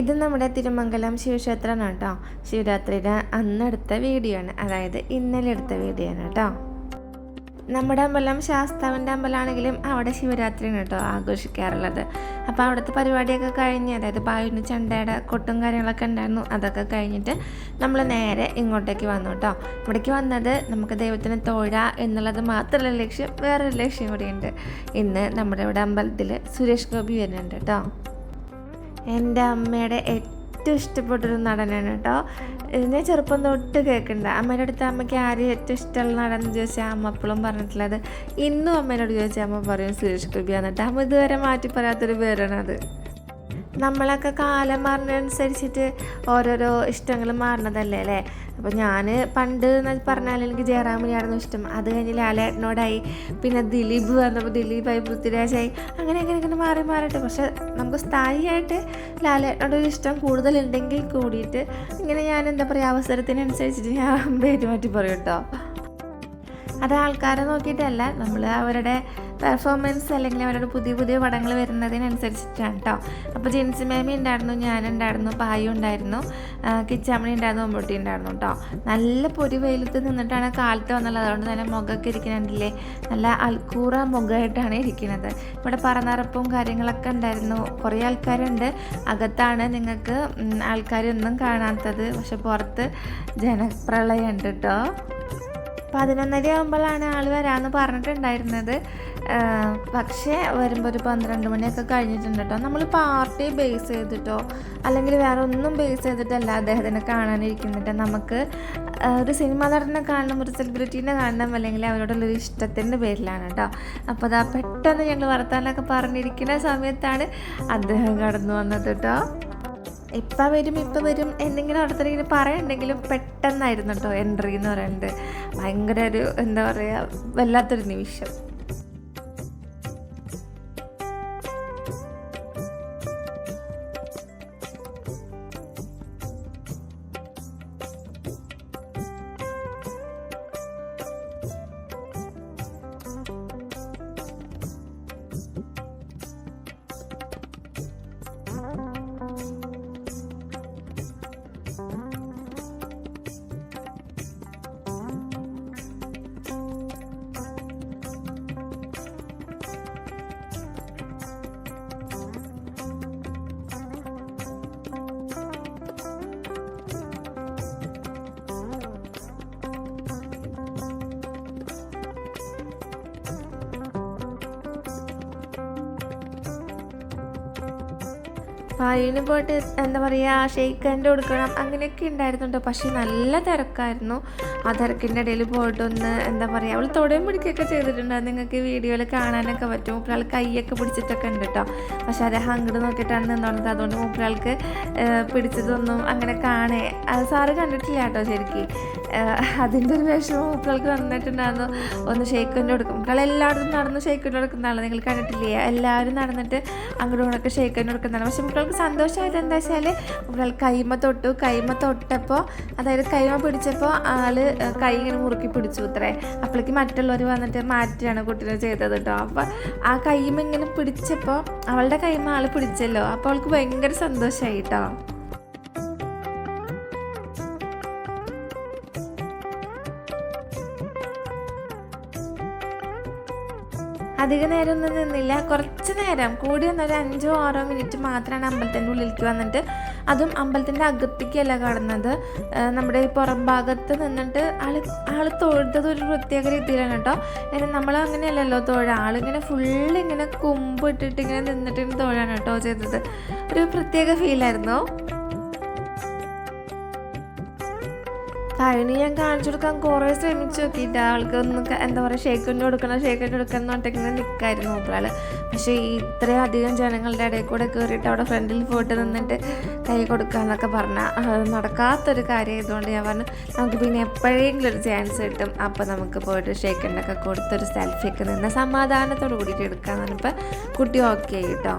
ഇത് നമ്മുടെ തിരുമംഗലം ശിവക്ഷേത്രമാണ് കേട്ടോ. ശിവരാത്രിയുടെ അന്നെടുത്ത വീഡിയോ ആണ് അതായത് ഇന്നലെ എടുത്ത വീഡിയോ ആണ് കേട്ടോ. നമ്മുടെ അമ്പലം ശാസ്താവിന്റെ അമ്പലമാണെങ്കിലും അവിടെ ശിവരാത്രിയാണ് കേട്ടോ ആഘോഷിക്കാറുള്ളത്. അപ്പോൾ അവിടുത്തെ പരിപാടിയൊക്കെ കഴിഞ്ഞ് അതായത് പായുന്ന ചണ്ടയുടെ കൊട്ടും കാര്യങ്ങളൊക്കെ ഉണ്ടായിരുന്നു അതൊക്കെ കഴിഞ്ഞിട്ട് നമ്മൾ നേരെ ഇങ്ങോട്ടേക്ക് വന്നു കേട്ടോ. ഇവിടേക്ക് വന്നത് നമുക്ക് ദൈവത്തിന് തൊഴ എന്നുള്ളത് മാത്രമല്ല ലക്ഷ്യം വേറൊരു ലക്ഷ്യം കൂടിയുണ്ട്. ഇന്ന് നമ്മുടെ ഇവിടെ അമ്പലത്തിൽ സുരേഷ് ഗോപി വരുന്നുണ്ട് കേട്ടോ. എന്റെ അമ്മയുടെ ഏറ്റവും ഇഷ്ടപ്പെട്ടൊരു നടനാണ് കേട്ടോ. ഞാൻ ചെറുപ്പം തൊട്ട് കേൾക്കണ്ട. അമ്മയുടെ അടുത്ത് അമ്മയ്ക്ക് ആരും ഏറ്റവും ഇഷ്ടമുള്ള നടൻ എന്ന് ചോദിച്ചാൽ അമ്മ അപ്പോഴും പറഞ്ഞിട്ടുള്ളത്. ഇന്നും അമ്മേനോട് ചോദിച്ചാൽ അമ്മ പറയും സുരേഷ് ഗോപി എന്നിട്ട്. അമ്മ ഇതുവരെ മാറ്റി പറയാത്തൊരു പേരാണത് നമ്മളൊക്കെ കാലം മാറുന്നതനുസരിച്ചിട്ട് ഓരോരോ ഇഷ്ടങ്ങൾ മാറുന്നതല്ലേ അല്ലേ? അപ്പോൾ ഞാൻ പണ്ട് എന്ന് പറഞ്ഞാൽ എനിക്ക് ജയറാമിനെയായിരുന്നു ഇഷ്ടം. അത് കഴിഞ്ഞ് ലാലേട്ടനോടായി പിന്നെ ദിലീപ് വന്നപ്പോൾ ദിലീപായി പൃഥ്വിരാജായി അങ്ങനെ അങ്ങനെ ഇങ്ങനെ മാറി മാറിയിട്ട്. പക്ഷെ നമുക്ക് സ്ഥായിയായിട്ട് ലാലേട്ടനോടൊരു ഇഷ്ടം കൂടുതലുണ്ടെങ്കിൽ കൂടിയിട്ട് ഇങ്ങനെ ഞാൻ എന്താ പറയുക അവസരത്തിനനുസരിച്ചിട്ട് ഞാൻ പേര് മാറ്റി പറയും കേട്ടോ അത് ആൾക്കാരെ നോക്കിയിട്ടല്ല. നമ്മൾ അവരുടെ പെർഫോമൻസ് അല്ലെങ്കിൽ അവരുടെ പുതിയ പുതിയ പടങ്ങൾ വരുന്നതിനനുസരിച്ചിട്ടാണ് കേട്ടോ അപ്പോൾ ജിൻസി മേമി ഉണ്ടായിരുന്നു ഞാനുണ്ടായിരുന്നു പായു ഉണ്ടായിരുന്നു കിച്ചാമണി ഉണ്ടായിരുന്നു മമ്മൂട്ടി ഉണ്ടായിരുന്നു കേട്ടോ നല്ല പൊരി വെയിലത്ത് നിന്നിട്ടാണ് കാലത്ത് വന്നുള്ളത്. അതുകൊണ്ട് നല്ല മുഖമൊക്കെ ഇരിക്കുന്നുണ്ടല്ലേ നല്ല അൽക്കൂറ മുഖമായിട്ടാണ് ഇരിക്കുന്നത് ഇവിടെ പറന്നറപ്പും കാര്യങ്ങളൊക്കെ ഉണ്ടായിരുന്നു കുറേ ആൾക്കാരുണ്ട്. അകത്താണ് നിങ്ങൾക്ക് ആൾക്കാരൊന്നും കാണാത്തത്. പക്ഷെ പുറത്ത് ജനപ്രളയമുണ്ട് കേട്ടോ പതിനൊന്നര ആകുമ്പോഴാണ് ആൾ വരാമെന്ന് പറഞ്ഞിട്ടുണ്ടായിരുന്നത് പക്ഷേ വരുമ്പോൾ ഒരു പന്ത്രണ്ട് മണിയൊക്കെ കഴിഞ്ഞിട്ടുണ്ട് കേട്ടോ നമ്മൾ പാർട്ടി ബേസ് ചെയ്തിട്ടോ അല്ലെങ്കിൽ വേറെ ഒന്നും ബേസ് ചെയ്തിട്ടല്ല അദ്ദേഹത്തിനെ കാണാനിരിക്കുന്നുണ്ട് നമുക്ക് ഒരു സിനിമ നടനെ കാണണം ഒരു സെലിബ്രിറ്റീനെ കാണണം അല്ലെങ്കിൽ അവരോടുള്ളൊരു ഇഷ്ടത്തിന്റെ പേരിലാണ് കേട്ടോ അപ്പോൾ അതാ പെട്ടെന്ന് ഞങ്ങൾ വർത്താനൊക്കെ പറഞ്ഞിരിക്കുന്ന സമയത്താണ് അദ്ദേഹം കടന്നു വന്നത് കേട്ടോ ഇപ്പം വരും ഇപ്പം വരും എന്തെങ്കിലും അടുത്തിടെ ഇങ്ങനെ പറയണ്ടെങ്കിലും പെട്ടെന്നായിരുന്നു കേട്ടോ എൻട്രി എന്ന് പറയുന്നത് ഭയങ്കര ഒരു എന്താ പറയുക വല്ലാത്തൊരു നിമിഷം. പായിന് പോയിട്ട് എന്താ പറയുക ഷെയ്ക്ക് ഹാൻഡ് കൊടുക്കണം അങ്ങനെയൊക്കെ ഉണ്ടായിരുന്നുണ്ട് പക്ഷേ നല്ല തിരക്കായിരുന്നു. ആ തിരക്കിന്റെ ഇടയിൽ പോയിട്ടൊന്ന് എന്താ പറയുക അവൾ തൊടയും പിടിക്കുകയൊക്കെ ചെയ്തിട്ടുണ്ട് നിങ്ങൾക്ക് വീഡിയോയിൽ കാണാനൊക്കെ പറ്റും. മൂപ്പരാൾ കൈയൊക്കെ പിടിച്ചിട്ടൊക്കെ ഉണ്ട് കേട്ടോ പക്ഷെ അദ്ദേഹം അങ്ങോട്ട് നോക്കിയിട്ടാണ് നിന്നുള്ളത് അതുകൊണ്ട് മൂപ്പരാൾക്ക് പിടിച്ചതൊന്നും അങ്ങനെ കാണേ സാറ് കണ്ടിട്ടില്ല കേട്ടോ ശരിക്കും. അതിന്റെ ഒരു വിഷമം മൂപ്പരാൾക്ക് വന്നിട്ടുണ്ടായിരുന്നു. ഒന്ന് ഷേക്ക് ഷെയ്ക്കിന്റെ കൊടുക്കും. മൂപ്പരാൾ എല്ലായിടത്തും നടന്ന് ഷെയ്ക്കിന്റെ കൊടുക്കുന്നതാണ്. നിങ്ങൾ കണ്ടിട്ടില്ലേ? എല്ലാവരും നടന്നിട്ട് അങ്ങോട്ടും ഇങ്ങോട്ടൊക്കെ ഷെയ്ക്കിന്റെ കൊടുക്കുന്നതാണ്. പക്ഷെ മൂപ്പരാൾക്ക് സന്തോഷമായത് എന്താ വെച്ചാൽ മൂപ്പരാൾ കൈമ തൊട്ടു. കൈമ തൊട്ടപ്പോൾ അതായത് കൈമ പിടിച്ചപ്പോൾ ആൾ കൈ ഇങ്ങനെ മുറുക്കി പിടിച്ചു ഇത്രേ. അപ്പോഴേക്ക് മറ്റുള്ളവർ വന്നിട്ട് മാറ്റിയാണ് കുട്ടീനെ ചെയ്തത് കേട്ടോ. അപ്പോൾ ആ കൈമ ഇങ്ങനെ പിടിച്ചപ്പോൾ അവളുടെ കൈമ ആൾ പിടിച്ചല്ലോ. അപ്പോൾ അവൾക്ക് ഭയങ്കര സന്തോഷമായി കേട്ടോ. അധിക നേരം ഒന്നും നിന്നില്ല. കുറച്ച് നേരം. കൂടി വന്നൊരു അഞ്ചോ ആറോ മിനിറ്റ് മാത്രമാണ് അമ്പലത്തിന്റെ ഉള്ളിലേക്ക് വന്നിട്ട് അതും അമ്പലത്തിന്റെ അകത്തേക്കല്ല കടന്നത്. നമ്മുടെ ഈ പുറം ഭാഗത്ത് നിന്നിട്ട് ആൾ ആൾ തൊഴുതത് ഒരു പ്രത്യേക രീതിയിലാണ് കേട്ടോ. നമ്മൾ അങ്ങനെയല്ലല്ലോ തൊഴ. ആളിങ്ങനെ ഫുള്ള് ഇങ്ങനെ കുമ്പിട്ടിട്ട് ഇങ്ങനെ നിന്നിട്ട് തൊഴാണ് കേട്ടോ ചെയ്തത്. ഒരു പ്രത്യേക ഫീലായിരുന്നു കഴിഞ്ഞ് ഞാൻ കാണിച്ചു കൊടുക്കാൻ കുറേ ശ്രമിച്ചു. നോക്കിയിട്ട് ആൾക്ക് ഒന്ന് എന്താ പറയുക ഷേക്കിന്റെ കൊടുക്കണം ഷേക്കിന്റെ കൊടുക്കണം എന്ന് പറഞ്ഞിട്ട് ഇങ്ങനെ നിൽക്കായിരുന്നു മൂപ്പരാൾ പക്ഷേ ഇത്രയും അധികം ജനങ്ങളുടെ ഇടയിൽ കൂടെ കയറിയിട്ട് അവിടെ ഫ്രണ്ടിൽ പോയിട്ട് നിന്നിട്ട് കൈ കൊടുക്കാന്നൊക്കെ പറഞ്ഞാൽ അത് നടക്കാത്തൊരു കാര്യമായതുകൊണ്ട് ഞാൻ പറഞ്ഞു നമുക്ക് പിന്നെ എപ്പോഴെങ്കിലും ഒരു ചാൻസ് കിട്ടും. അപ്പോൾ നമുക്ക് പോയിട്ട് ഷേക്കിന്റെയൊക്കെ കൊടുത്തൊരു സെൽഫിയൊക്കെ നിന്ന് സമാധാനത്തോട് കൂടിയിട്ട് എടുക്കാമെന്ന് പറഞ്ഞപ്പോൾ കുട്ടി ഓക്കെ കേട്ടോ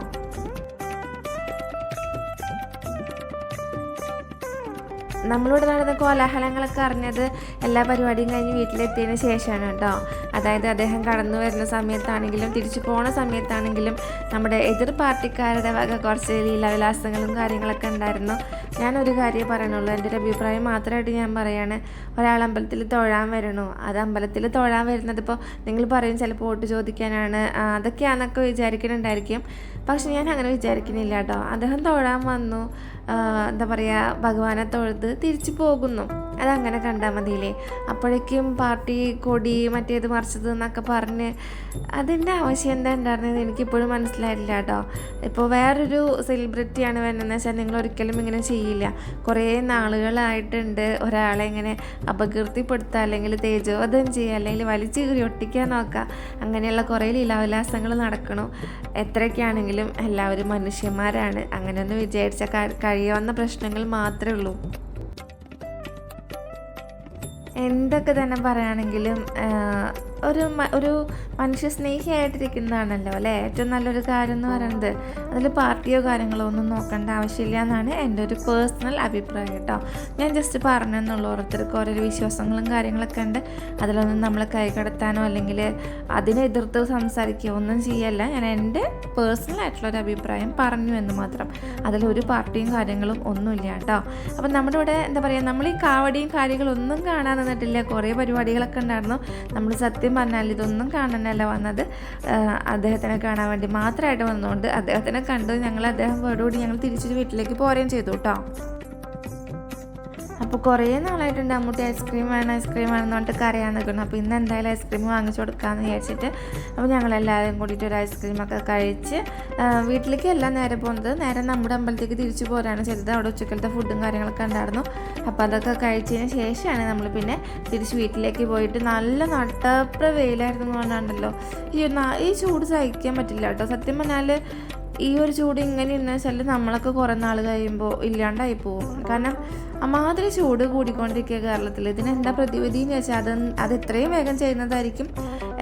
നമ്മളിവിടെ നടന്ന കോലാഹലങ്ങളൊക്കെ അറിഞ്ഞത് എല്ലാ പരിപാടിയും കഴിഞ്ഞ് വീട്ടിലെത്തിയതിന് ശേഷമാണ് കേട്ടോ. അതായത് അദ്ദേഹം കടന്നു വരുന്ന സമയത്താണെങ്കിലും തിരിച്ചു പോണ സമയത്താണെങ്കിലും നമ്മുടെ എതിർ പാർട്ടിക്കാരുടെ വക കുറച്ച് ലീലാവിലാസങ്ങളും കാര്യങ്ങളൊക്കെ ഉണ്ടായിരുന്നു. ഞാനൊരു കാര്യം പറയണുള്ളൂ. എന്റെ ഒരു അഭിപ്രായം മാത്രമായിട്ട് ഞാൻ പറയാണ്. ഒരാൾ അമ്പലത്തിൽ തൊഴാൻ വരണു? അത് അമ്പലത്തിൽ തൊഴാൻ വരുന്നത് ഇപ്പോൾ നിങ്ങൾ പറയും ചിലപ്പോൾ വോട്ട് ചോദിക്കാനാണ്. അതൊക്കെയാണെന്നൊക്കെ വിചാരിക്കുന്നുണ്ടായിരിക്കും പക്ഷെ ഞാൻ അങ്ങനെ വിചാരിക്കുന്നില്ല കേട്ടോ. അദ്ദേഹം തൊഴാൻ വന്നു. എന്താ പറയുക ഭഗവാനെ തൊഴുത് തിരിച്ചു പോകുന്നു. അതങ്ങനെ കണ്ടാൽ മതിയില്ലേ? അപ്പോഴേക്കും പാർട്ടി കൊടി മറ്റേത് മറിച്ചത് എന്നൊക്കെ പറഞ്ഞ് അതിന്റെ ആവശ്യം എന്താ ഉണ്ടായിരുന്നത് എനിക്കിപ്പോഴും മനസ്സിലായില്ല കേട്ടോ. ഇപ്പോൾ വേറൊരു സെലിബ്രിറ്റിയാണ് വരുന്നതെന്ന് വെച്ചാൽ നിങ്ങൾ ഒരിക്കലും ഇങ്ങനെ ചെയ്യില്ല. കുറേ നാളുകളായിട്ടുണ്ട് ഒരാളെ ഇങ്ങനെ അപകീർത്തിപ്പെടുത്തുക അല്ലെങ്കിൽ തേജോവധം ചെയ്യുക അല്ലെങ്കിൽ വലിച്ചു കീറി ഒട്ടിക്കാൻ നോക്കുക. അങ്ങനെയുള്ള കുറേ ലീലാവിലാസങ്ങൾ നടക്കണു. എത്രയൊക്കെയാണെങ്കിലും എല്ലാവരും മനുഷ്യന്മാരാണ്. അങ്ങനെയൊന്നും വിചാരിച്ച കഴിയാവുന്ന പ്രശ്നങ്ങൾ മാത്രമേ ഉള്ളൂ. എന്തൊക്കെ തന്നെ പറയുകയാണെങ്കിലും ഒരു ഒരു മനുഷ്യ സ്നേഹിയായിട്ടിരിക്കുന്നതാണല്ലോ അല്ലേ? ഏറ്റവും നല്ലൊരു കാര്യം എന്ന് പറയുന്നത് അതിൽ പാർട്ടിയോ കാര്യങ്ങളോ ഒന്നും നോക്കേണ്ട ആവശ്യമില്ല എന്നാണ് എന്റെ ഒരു പേഴ്സണൽ അഭിപ്രായം കേട്ടോ. ഞാൻ ജസ്റ്റ് പറഞ്ഞെന്നുള്ളൂ ഓരോരുത്തർക്ക് ഓരോരോ വിശ്വാസങ്ങളും കാര്യങ്ങളൊക്കെ ഉണ്ട്. അതിലൊന്നും നമ്മൾ കൈകടത്താനോ അല്ലെങ്കിൽ അതിനെ എതിർത്ത് സംസാരിക്കുകയോ ഒന്നും ചെയ്യല്ല. ഞാൻ എന്റെ പേഴ്സണൽ ആയിട്ടുള്ള ഒരു അഭിപ്രായം പറഞ്ഞു എന്ന് മാത്രം. അതിലൊരു പാർട്ടിയും കാര്യങ്ങളും ഒന്നുമില്ല കേട്ടോ. അപ്പം നമ്മുടെ ഇവിടെ എന്താ പറയുക നമ്മൾ ഈ കാവടിയും കാര്യങ്ങളൊന്നും കാണാൻ നിന്നിട്ടില്ല. കുറേ പരിപാടികളൊക്കെ ഉണ്ടായിരുന്നു. നമ്മൾ സത്യം പറഞ്ഞാൽ ഇതൊന്നും കാണാനല്ല വന്നത്. അദ്ദേഹത്തിനെ കാണാൻ വേണ്ടി മാത്രമായിട്ട് വന്നുകൊണ്ട് അദ്ദേഹത്തിനെ കണ്ട് ഞങ്ങൾ അദ്ദേഹം വീടുകൂടി ഞങ്ങൾ തിരിച്ചൊരു വീട്ടിലേക്ക് പോരുകയും ചെയ്തു കേട്ടോ. അപ്പോൾ കുറേ നാളായിട്ടുണ്ട് അമ്മൂട്ടി ഐസ്ക്രീം വേണം ഐസ്ക്രീം വേണം എന്ന് പറഞ്ഞിട്ട് കരയാൻ നിൽക്കണം അപ്പോൾ ഇന്ന് എന്തായാലും ഐസ്ക്രീം വാങ്ങിച്ചു കൊടുക്കാമെന്ന് വിചാരിച്ചിട്ട് അപ്പോൾ ഞങ്ങളെല്ലാവരും കൂടിയിട്ട് ഒരു ഐസ്ക്രീമൊക്കെ കഴിച്ച് വീട്ടിലേക്ക് എല്ലാം നേരെ പോകുന്നത് നേരെ നമ്മുടെ അമ്പലത്തേക്ക് തിരിച്ചു പോരാണ് ചെയ്തത്. അവിടെ ഉച്ചക്കലത്തെ ഫുഡും കാര്യങ്ങളൊക്കെ ഉണ്ടായിരുന്നു. അപ്പോൾ അതൊക്കെ കഴിച്ചതിന് ശേഷമാണ് നമ്മൾ പിന്നെ തിരിച്ച് വീട്ടിലേക്ക് പോയിട്ട് നല്ല നട്ടപ്ര വെയിലായിരുന്നു എന്ന് ഈ ഈ ചൂട് സഹിക്കാൻ പറ്റില്ല കേട്ടോ. സത്യം പറഞ്ഞാൽ ഈ ഒരു ചൂട് ഇങ്ങനെ ഇരുന്ന വെച്ചാൽ നമ്മളൊക്കെ കുറേ നാൾ കഴിയുമ്പോൾ ഇല്ലാണ്ടായി പോകും. കാരണം അമാതിരി ചൂട് കൂടിക്കൊണ്ടിരിക്കുക കേരളത്തിൽ ഇതിനെന്താ പ്രതിവിധി എന്ന് വെച്ചാൽ അത് അത് എത്രയും വേഗം ചെയ്യുന്നതായിരിക്കും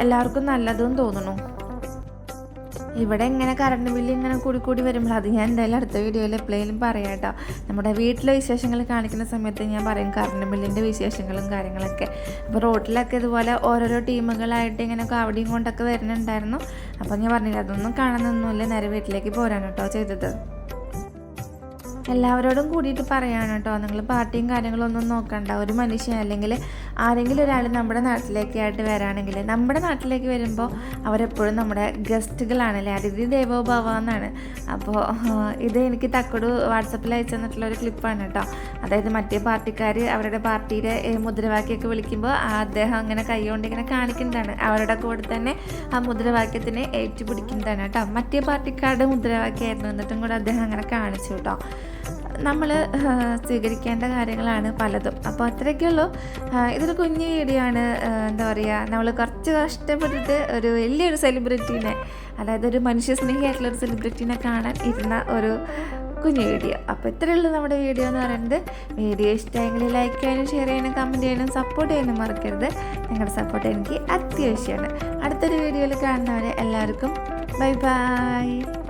എല്ലാവർക്കും നല്ലതെന്ന് തോന്നുന്നു. ഇവിടെ ഇങ്ങനെ കറണ്ട് ബില്ല് ഇങ്ങനെ കൂടി കൂടി വരുമ്പോൾ അത് ഞാൻ എന്തായാലും അടുത്ത വീഡിയോയിൽ എപ്പോഴേലും പറയാം കേട്ടോ. നമ്മുടെ വീട്ടിലെ വിശേഷങ്ങൾ കാണിക്കുന്ന സമയത്ത് ഞാൻ പറയും കറണ്ട് ബില്ലിന്റെ വിശേഷങ്ങളും കാര്യങ്ങളൊക്കെ. അപ്പോൾ റോട്ടിലൊക്കെ ഇതുപോലെ ഓരോരോ ടീമുകളായിട്ട് ഇങ്ങനെ കാവടിയും കൊണ്ടൊക്കെ വരുന്നുണ്ടായിരുന്നു. അപ്പോൾ ഞാൻ പറഞ്ഞില്ല അതൊന്നും കാണുന്നൊന്നുമില്ല നേരെ വീട്ടിലേക്ക് പോരാൻ കേട്ടോ ചെയ്തത്. എല്ലാവരോടും കൂടിയിട്ട് പറയാണ് കേട്ടോ. നിങ്ങൾ പാർട്ടിയും കാര്യങ്ങളൊന്നും നോക്കണ്ട. ഒരു മനുഷ്യൻ അല്ലെങ്കിൽ ആരെങ്കിലും ഒരാൾ നമ്മുടെ നാട്ടിലേക്ക് ആയിട്ട് വരാണെങ്കിൽ നമ്മുടെ നാട്ടിലേക്ക് വരുമ്പോൾ അവരെപ്പോഴും നമ്മുടെ ഗസ്റ്റുകളാണല്ലേ അതിഥി ദേവോ ഭവ എന്നാണ്. അപ്പോൾ ഇത് എനിക്ക് തക്കടു വാട്സപ്പിൽ അയച്ചു തന്നിട്ടുള്ള ഒരു ക്ലിപ്പാണ് കേട്ടോ. അതായത് മറ്റേ പാർട്ടിക്കാർ അവരുടെ പാർട്ടിയുടെ മുദ്രവാക്യമൊക്കെ വിളിക്കുമ്പോൾ അദ്ദേഹം അങ്ങനെ കൈകൊണ്ട് ഇങ്ങനെ കാണിക്കുന്നതാണ്. അവരുടെ കൂടെ തന്നെ ആ മുദ്രാവാക്യത്തിനെ ഏറ്റുപിടിക്കുന്നതാണ് കേട്ടോ. മറ്റേ പാർട്ടിക്കാരുടെ മുദ്രാവാക്യമായിരുന്നു എന്നിട്ടും കൂടെ അദ്ദേഹം അങ്ങനെ കാണിച്ചു കേട്ടോ. നമ്മൾ സ്വീകരിക്കേണ്ട കാര്യങ്ങളാണ് പലതും. അപ്പോൾ അത്രയ്ക്കുള്ളൂ ഇതൊരു കുഞ്ഞു വീഡിയോ ആണ്. എന്താ പറയുക നമ്മൾ കുറച്ച് കഷ്ടപ്പെട്ടിട്ട് ഒരു വലിയൊരു സെലിബ്രിറ്റീനെ അതായത് ഒരു മനുഷ്യ സ്നേഹിയായിട്ടുള്ള ഒരു സെലിബ്രിറ്റീനെ കാണാൻ ഇരുന്ന ഒരു കുഞ്ഞു വീഡിയോ. അപ്പോൾ ഇത്രയുള്ളൂ നമ്മുടെ വീഡിയോ എന്ന് പറയുന്നത്. വീഡിയോ ഇഷ്ടമെങ്കിൽ ലൈക്ക് ചെയ്യാനും ഷെയർ ചെയ്യാനും കമന്റ് ചെയ്യാനും സപ്പോർട്ട് ചെയ്യാനും മറക്കരുത്. നിങ്ങളുടെ സപ്പോർട്ട് എനിക്ക് അത്യാവശ്യമാണ്. അടുത്തൊരു വീഡിയോയിൽ കാണുന്നവരെ എല്ലാവർക്കും ബൈ ബൈ